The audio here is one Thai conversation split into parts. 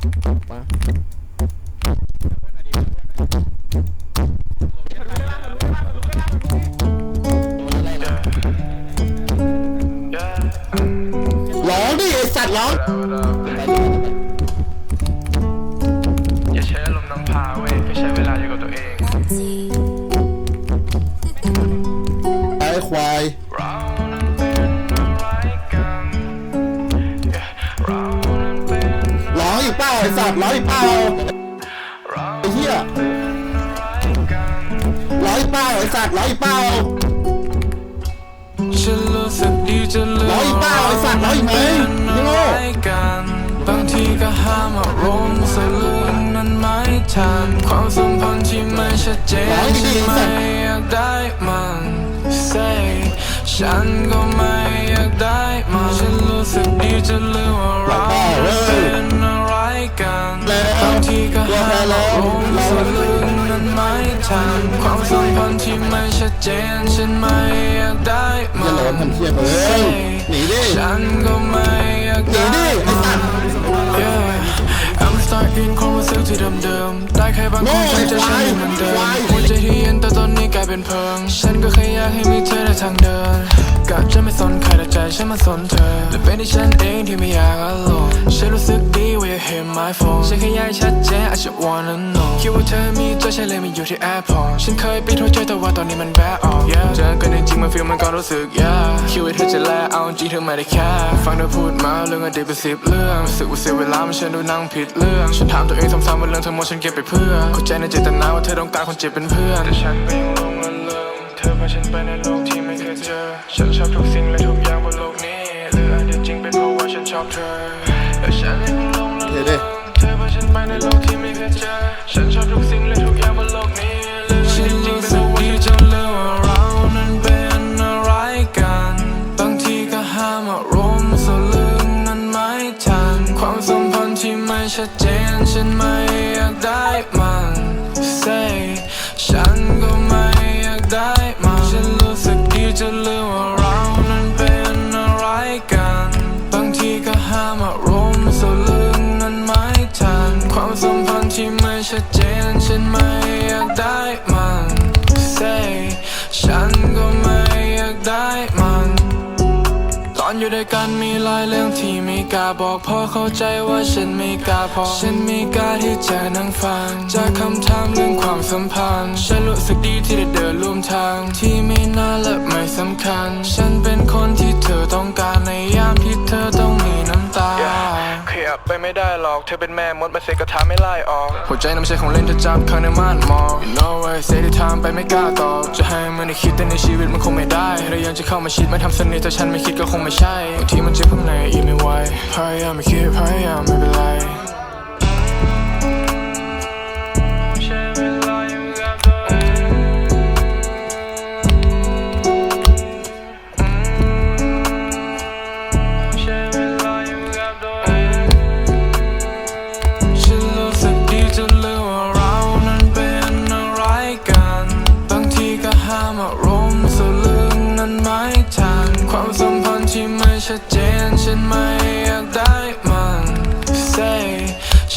มาร้องดิไอสัตว์ร้องอย่าใช้อารมณ์นำพาเว้ยให้ใช้เวลาอยู่กับตัวเองไอควาย เปล่าไอสัตว์ร้องอีกเปล่าเราไอเหี้ยอะไรกันร้องอีกเปล่าไอสัตว์ร้องอีกเปล่าฉันรู้สึกดีจนลืมร้องอีกเปล่าไอสัตว์ร้องอีกไหมเป็นนี่อะโง่ไรกันบางทีก็ห้ามอารมณ์สลืมนั้นไม่ทันความสัมพันธ์ที่ไม่ชัดเจนฉันไม่อยากได้มัน say ฉันก็ไม่อยากได้มันฉันรู้สึกดีจนลืมว่าเรารมณ์สลืมนั้นไม่ทันความสัมพันธ์ที่ไม่ชัดเจนฉันไม่อยากได้อมัย่าร้องนทำเทียบเลยหนีดิฉันก็ไม่อยากหนีได้ดิไอสัตว์ Yeah I'm stuck in ค วามรู้สึกที่เดิมๆได้แค่บางคนที่จะฉันไม่เหมือนเดิมหัวใจที่เย็นแต่ตอนนี้กลายเป็นเพลิง ฉันก็แค่อยากให้มีเธอในทางเดินกะจะไม่สนใครแต่ใจฉันมาสนเธอและเป็นที่ฉันเองที่ไม่อยากอารมณ์ฉันรู้สึกดีว่าอยากเห็น my phone ฉันแค่อยากให้ชัดเจน I just wanna know คิดว่าเธอมีตัวฉันเลยมาอยู่ที่แอร์พอร์ตฉันเคยปิดหัวใจแต่ว่าตอนนี้มันแบออก yeah เจอกันจริงๆมัน feel มันก็รู้สึก yeah คิดว่าเธอจะแลเอาจริงเธอไม่ได้แค่ฟังเธอพูดมาเรื่องอดีตเป็นสิบเรื่องรู้สึกว่าเสียเวลามันฉันดูนั่งผิดเรื่องฉันถามตัวเองซ้ำๆว่าเรื่องทั้งหมดฉันเก็บไปเพื่อ เข้าใจในเจตนาว่าเธอต้องการคนเจ็บเป็นเพื่อน แต่ฉันก็ยังหลงละเริงเธอพาฉันไปในโลกที่ไม่เคยเจอ ฉันชอบทุกสิ่งและทุกอย่างบนโลกนี้ หรืออาจจะจริงเป็นเพราะว่าฉันชอบเธอแต่ฉันยังหลงละเดี๋เริยวดิงเธอพาฉันไปในโลกที่ไม่เคยเจอ ฉันชอบทุกสิ่งและทุกอย่าง จนลืมว่าเรานั้นเป็นอะไรกัน บางทีก็ห้ามอารมณ์สลืมนั้นไม่ทัน ความสัมพันธ์ที่ไม่ชัดเจนฉันไม่อยากได้มัน say ฉันก็ไม่อยากได้มัน ตอนอยู่ด้วยกันมีหลายเรื่องที่ไม่กล้าบอกเพราะเข้าใจว่าฉันไม่กล้าพอ ฉันไม่กล้าที่จะนั่งฟัง จากคำถามเรื่องความสัมพันธ์ ฉันรู้สึกดีที่ได้เดินร่วมทางที่ บไปไม่ได้หรอก เธอเป็นแม่มดมาเสกกระทาไม่ไล่ออก หัวใจน้ำใช่ของเล่นเธอจับข้างในม่านมอง You know I say ที่ทางไปไม่กล้าตอบ จะให้มันได้คิดแต่ในชีวิตมันคงไม่ได้เรายังจะเข้ามาชิดมาทำสนิทแต่ฉันไม่คิดก็คงไม่ใช่บางทีมันเจ็บข้างในอีกไม่ไหวพยายามไม่คิดพยายามไม่เป็นไร ฉันไม่อยากได้มัน say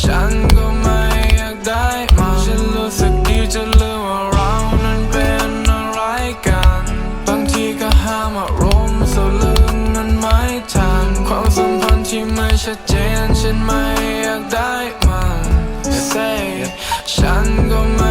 ฉันก็ไม่อยากได้มันฉันรู้สึกดีจนลืมว่าเรานั้นเป็นอะไรกัน บางทีก็ห้ามอารมณ์สลืมนั้นไม่ทันความสัมพันธ์ที่ไม่ชัดเจน ฉันไม่อยากได้มัน say ฉันก็ไม่